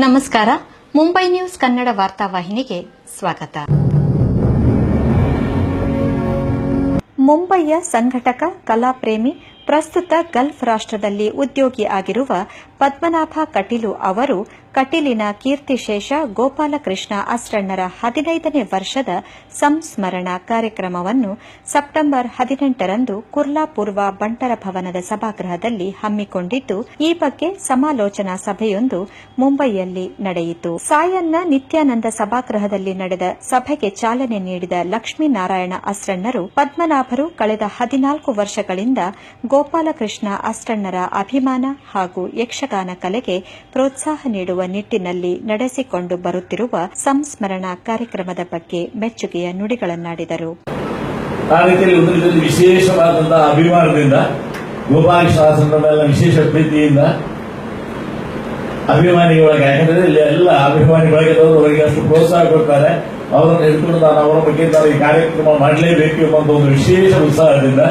ನಮಸ್ಕಾರ. ಮುಂಬೈ ನ್ಯೂಸ್ ಕನ್ನಡ ವಾರ್ತಾವಾಹಿನಿಗೆ ಸ್ವಾಗತ. ಮುಂಬೈಯ ಸಂಘಟಕ ಕಲಾಪ್ರೇಮಿ ಪ್ರಸ್ತುತ ಗಲ್ಫ್ ರಾಷ್ಟದಲ್ಲಿ ಉದ್ಯೋಗಿ ಆಗಿರುವ ಪದ್ಮನಾಭ ಕಟೀಲು ಅವರು ಕಟೀಲಿನ ಕೀರ್ತಿಶೇಷ ಗೋಪಾಲಕೃಷ್ಣ ಅಸ್ರಣ್ಣರ ಹದಿನೈದನೇ ವರ್ಷದ ಸಂಸ್ಮರಣಾ ಕಾರ್ಯಕ್ರಮವನ್ನು ಸೆಪ್ಟೆಂಬರ್ ಹದಿನೆಂಟರಂದು ಕುರ್ಲಾಪೂರ್ವ ಬಂಟರ ಭವನದ ಸಭಾಗೃಹದಲ್ಲಿ ಹಮ್ಮಿಕೊಂಡಿದ್ದು, ಈ ಬಗ್ಗೆ ಸಮಾಲೋಚನಾ ಸಭೆಯೊಂದು ಮುಂಬೈಯಲ್ಲಿ ನಡೆಯಿತು. ಸಾಯನ್ನ ನಿತ್ಯಾನಂದ ಸಭಾಗೃಹದಲ್ಲಿ ನಡೆದ ಸಭೆಗೆ ಚಾಲನೆ ನೀಡಿದ ಲಕ್ಷ್ಮೀನಾರಾಯಣ ಅಸ್ರಣ್ಣರು, ಪದ್ಮನಾಭರು ಕಳೆದ ಹದಿನಾಲ್ಕು ವರ್ಷಗಳಿಂದ ಗೋಪಾಲಕೃಷ್ಣ ಅಸ್ರಣ್ಣರ ಅಭಿಮಾನ ಹಾಗೂ ಯಕ್ಷಗಾನ ಕಲೆಗೆ ಪ್ರೋತ್ಸಾಹ ನೀಡುವ ನಿಟ್ಟಿನಲ್ಲಿ ನಡೆಸಿಕೊಂಡು ಬರುತ್ತಿರುವ ಸಂಸ್ಮರಣಾ ಕಾರ್ಯಕ್ರಮದ ಬಗ್ಗೆ ಮೆಚ್ಚುಗೆಯ ನುಡಿಗಳನ್ನಾಡಿದರು. ವಿಶೇಷವಾದಂತಹ ಅಭಿಮಾನದಿಂದ ಗೋಪಾಲ ಶಾಸನದ ಮೇಲೆ ವಿಶೇಷ ಪ್ರೀತಿಯಿಂದ ಅಭಿಮಾನಿಗಳಿಗೆ ಯಾಕಂದ್ರೆ ಇಲ್ಲಿ ಎಲ್ಲ ಅಭಿಮಾನಿಗಳಿಗೆ ಬಳಗದವರು ಅವರಿಗೆ ಅಷ್ಟು ಪ್ರೋತ್ಸಾಹ ಕೊಡ್ತಾರೆ. ಅವರನ್ನು ಹಿಡ್ಕೊಂಡು ನಾನು ಅವರ ಬಗ್ಗೆ ನಾನು ಈ ಕಾರ್ಯಕ್ರಮ ಮಾಡಲೇಬೇಕು ಎಂಬ ಒಂದು ವಿಶೇಷ ಉತ್ಸಾಹದಿಂದ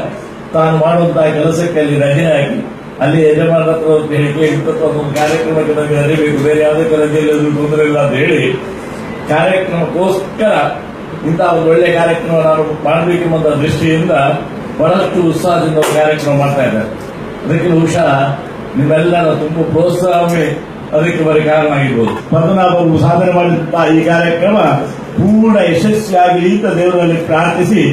ತಾನು ಮಾಡುವಂತಹ ಕೆಲಸಕ್ಕೆ ಅಲ್ಲಿ ರಜೆ ಹಾಕಿ ಅಲ್ಲಿ ಯಜಮಾನ ಹತ್ರ ಒಂದು ಒಂದು ಕಾರ್ಯಕ್ರಮಕ್ಕೆ ನಮಗೆ ಅರಿಬೇಕು ಬೇರೆ ಯಾವುದೇ ಅದು ತೊಂದರೆ ಇಲ್ಲ ಅಂತ ಹೇಳಿ ಕಾರ್ಯಕ್ರಮಕ್ಕೋಸ್ಕರ ಇಂತಹ ಒಂದು ಒಳ್ಳೆ ಕಾರ್ಯಕ್ರಮ ನಾನು ಮಾಡಬೇಕೆಂಬ ದೃಷ್ಟಿಯಿಂದ ಬಹಳಷ್ಟು ಉತ್ಸಾಹದಿಂದ ಕಾರ್ಯಕ್ರಮ ಮಾಡ್ತಾ ಇದ್ದಾರೆ. ಅದಕ್ಕೆ ಬಹುಶಃ ನಿಮ್ಮೆಲ್ಲರ ತುಂಬ ಪ್ರೋತ್ಸಾಹವೇ ಅದಕ್ಕೆ ಬರೀ ಕಾರಣ ಆಗಿರ್ಬೋದು. ಪದ್ಮನಾಭ ಅವರು ಸಾಧನೆ ಮಾಡಿದಂತಹ ಈ ಕಾರ್ಯಕ್ರಮ ಪೂರ್ಣ ಯಶಸ್ವಿಯಾಗಲಿ ಅಂತ ದೇವರಲ್ಲಿ ಪ್ರಾರ್ಥಿಸಿ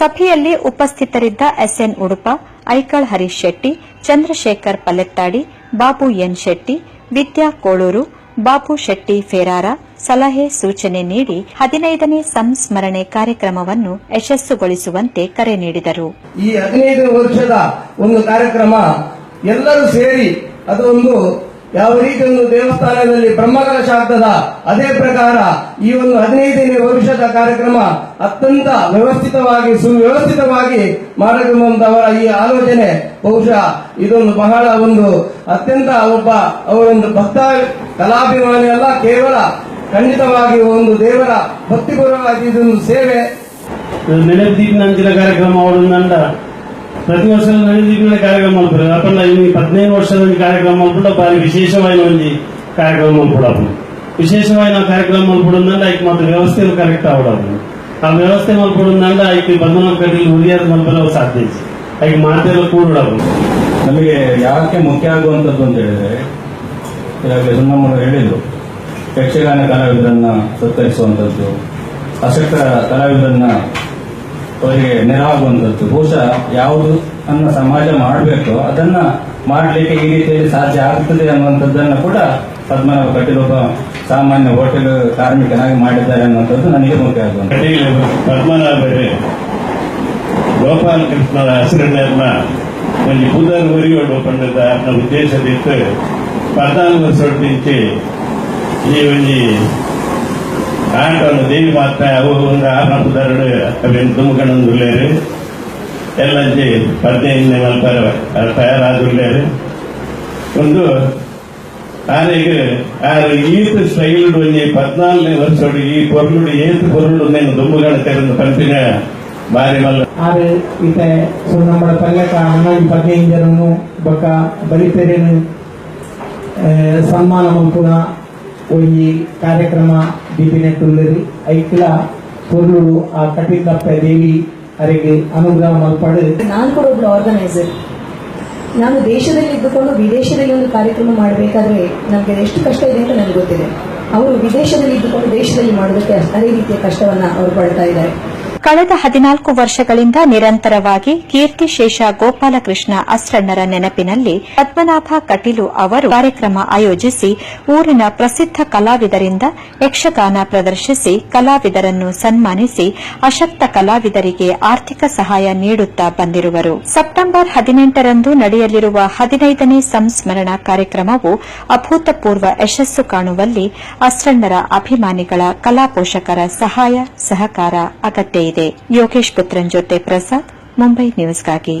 ಸಭೆಯಲ್ಲಿ ಉಪಸ್ಥಿತರಿದ್ದ S N Udupa Aikal Harish Shetty Chandrashekar Palletadi Babu N Shetty Vidya Kolur Babu Shetty ಫೇರಾರ ಸಲಹೆ ಸೂಚನೆ ನೀಡಿ ಹದಿನೈದನೇ ಸಂಸ್ಮರಣೆ ಕಾರ್ಯಕ್ರಮವನ್ನು ಯಶಸ್ಸುಗೊಳಿಸುವಂತೆ ಕರೆ ನೀಡಿದರು. ಈ ಹದಿನೈದು ವರ್ಷದ ಒಂದು ಕಾರ್ಯಕ್ರಮ ಎಲ್ಲರೂ ಸೇರಿ ಅದೊಂದು ಯಾವ ರೀತಿ ಒಂದು ದೇವಸ್ಥಾನದಲ್ಲಿ ಬ್ರಹ್ಮಕಲಶ ಆಗ್ತದ ಅದೇ ಪ್ರಕಾರ ಈ ಒಂದು ಹದಿನೈದನೇ ವರ್ಷದ ಕಾರ್ಯಕ್ರಮ ಅತ್ಯಂತ ವ್ಯವಸ್ಥಿತವಾಗಿ, ಸುವ್ಯವಸ್ಥಿತವಾಗಿ ಮಾಡಬೇಕಂತವರ ಈ ಆಲೋಚನೆ ಬಹುಶಃ ಇದೊಂದು ಬಹಳ ಒಂದು ಅತ್ಯಂತ ಒಬ್ಬ ಅವರೊಂದು ಭಕ್ತ, ಕಲಾಭಿಮಾನಿ ಅಲ್ಲ, ಕೇವಲ ಖಂಡಿತವಾಗಿ ಒಂದು ದೇವರ ಭಕ್ತಿಪೂರ್ವವಾಗಿ ಇದೊಂದು ಸೇವೆ. ನೆನಪದೀಪ ನಂಚಿನ ಕಾರ್ಯಕ್ರಮ ಅವಳು ಪ್ರತಿ ವರ್ಷ ನಡೆದಿದ್ದ ಕಾರ್ಯಕ್ರಮ ಮಾಡ್ತಾರೆ. ಅಪ್ಪನ್ನ ಇಲ್ಲಿ ಹದಿನೈದು ವರ್ಷದ ಕಾರ್ಯಕ್ರಮ ಕೂಡ ಬಾರಿ ವಿಶೇಷವಾಗಿ ಒಂದು ಕಾರ್ಯಕ್ರಮ ಕೂಡ ವಿಶೇಷವಾದ ಕಾರ್ಯಕ್ರಮ ಮಾಡ್ಕೊಡೋದ್ರಿಂದ ಆಯ್ಕೆ ಮತ್ತೆ ವ್ಯವಸ್ಥೆ ಕರೆಕ್ಟ್ ಆಗಿ ಆ ವ್ಯವಸ್ಥೆ ಮಾಡ್ಕೊಡೋದ್ರಿಂದ ಆಯ್ಕೆ ಬಂಧನಕ್ಕೆ ಕಟ್ಟಿ ಹುರಿಯಾದ ಮಲ್ಪಲು ಸಾಧ್ಯ ಆಯ್ಕೆ ಕೂಡ ಕೂಡಬಹುದು ನಮಗೆ ಯಾಕೆ ಮುಖ್ಯ ಆಗುವಂತದ್ದು ಅಂತ ಹೇಳಿದ್ರೆ ಸುಮ್ಮನೆ ಹೇಳಿದ್ರು. ಯಕ್ಷಗಾನ ಕಲಾವಿದರನ್ನ ಸತ್ತರಿಸುವಂತದ್ದು ಅಸಕ್ತ ಕಲಾವಿದರನ್ನ ಅವರಿಗೆ ನೆರವಾಗುವಂಥದ್ದು. ಬಹುಶಃ ಯಾವುದು ನಮ್ಮ ಸಮಾಜ ಮಾಡಬೇಕು ಅದನ್ನ ಮಾಡಲಿಕ್ಕೆ ಈ ರೀತಿಯಲ್ಲಿ ಸಾಧ್ಯ ಆಗ್ತದೆ ಅನ್ನುವಂಥದ್ದನ್ನ ಕೂಡ ಪದ್ಮನಾಭ ಕಟೀಲ್ ಒಬ್ಬ ಸಾಮಾನ್ಯ ಹೋಟೆಲ್ ಕಾರ್ಮಿಕನಾಗಿ ಮಾಡಿದ್ದಾರೆ ಅನ್ನುವಂಥದ್ದು ನನಗೆ ಮುಖ್ಯ ಆಗುವಂಥದ್ದು. ಕಟೀಲ್ ಗೋಪಾಲ ಗೋಪಾಲಕೃಷ್ಣರ ಹೆಸರನ್ನ ಒಂದು ಪುದರ್ ಒರಿಯೋಡು ಪಂಡದ ಉದ್ದೇಶದಿತ್ತು ಪದ್ನಾಲ್ಕು ವರ್ಷ ಈ ಒಂದು ಆಟವನ್ನು ದೇವಿ ಮಾತ ಅವು ಒಂದು ಆರಂಭದರಡು ಅವೇನು ತುಮಕಣ್ಣಂದುಳ್ಳೇರು ಎಲ್ಲ ಪದ್ಯನೇ ಮಲ್ಪರ ತಯಾರಾದುಳ್ಳೇರು ಒಂದು ಆನೆಗೆ ಆರು ಈತ ಸ್ಟೈಲ್ಡ್ ಒಂಜಿ ಪದ್ನಾಲ್ನೇ ವರ್ಷಡು ಈ ಪೊರುಳುಡು ಏತ ಪೊರುಳುಡು ನೇನು ದುಂಬುಗಣ ತೆರೆದು ಪಂಪಿನ ಬಾರಿ ಮಲ್ಲ ಆರು ಈತ ಸೊ ನಮ್ಮ ಪಲ್ಯಕ ಹನ್ನೊಂದು ಪದ್ನೈದು ಜನನು ಬೊಕ್ಕ ಬಲಿತೆರೆನು ಸನ್ಮಾನ ಮಲ್ಪುನ ಒಂಜಿ ಕಾರ್ಯಕ್ರಮ ದೀಪಿನೆಟ್ಟುಲ್ಲರಿ ಐಕ್ಲ ಪೊರ್ಲುಡು ಆ ಕಟಿಕಪ್ಪ ದೇವಿ ಅವರಿಗೆ ಅನುಗ್ರಹ ಮಲ್ಪಡು ನಾನು ಕೂಡ ಒಬ್ಬ ಆರ್ಗನೈಸರ್ ನಾನು ದೇಶದಲ್ಲಿ ಇದ್ದುಕೊಂಡು ವಿದೇಶದಲ್ಲಿ ಒಂದು ಕಾರ್ಯಕ್ರಮ ಮಾಡಬೇಕಾದ್ರೆ ನನಗೆ ಎಷ್ಟು ಕಷ್ಟ ಇದೆ ಅಂತ ನನಗೆ ಗೊತ್ತಿದೆ. ಅವರು ವಿದೇಶದಲ್ಲಿ ಇದ್ದುಕೊಂಡು ದೇಶದಲ್ಲಿ ಮಾಡೋದಕ್ಕೆ ಅದೇ ರೀತಿಯ ಕಷ್ಟವನ್ನ ಅವರು ಪಡ್ತಾ ಇದ್ದಾರೆ. ಕಳೆದ ಹದಿನಾಲ್ಕು ವರ್ಷಗಳಿಂದ ನಿರಂತರವಾಗಿ ಕೀರ್ತಿಶೇಷ ಗೋಪಾಲಕೃಷ್ಣ ಅಸ್ರಣ್ಣರ ನೆನಪಿನಲ್ಲಿ ಪದ್ಮನಾಭ ಕಟೀಲು ಅವರು ಕಾರ್ಯಕ್ರಮ ಆಯೋಜಿಸಿ ಊರಿನ ಪ್ರಸಿದ್ಧ ಕಲಾವಿದರಿಂದ ಯಕ್ಷಗಾನ ಪ್ರದರ್ಶಿಸಿ ಕಲಾವಿದರನ್ನು ಸನ್ಮಾನಿಸಿ ಅಶಕ್ತ ಕಲಾವಿದರಿಗೆ ಆರ್ಥಿಕ ಸಹಾಯ ನೀಡುತ್ತಾ ಬಂದಿರುವರು. ಸೆಪ್ಟೆಂಬರ್ ಹದಿನೆಂಟರಂದು ನಡೆಯಲಿರುವ ಹದಿನೈದನೇ ಸಂಸ್ಮರಣಾ ಕಾರ್ಯಕ್ರಮವು ಅಭೂತಪೂರ್ವ ಯಶಸ್ಸು ಕಾಣುವಲ್ಲಿ ಅಸ್ರಣ್ಣರ ಅಭಿಮಾನಿಗಳ ಕಲಾಪೋಷಕರ ಸಹಾಯ, ಸಹಕಾರ ಅಗತ್ಯ ಇದೆ ಯೋಗೇಶ್ ಪುತ್ರನ್ ಜೊತೆ ಪ್ರಸಾದ್ ಮುಂಬೈ ನ್ಯೂಸ್ಗಾಗಿ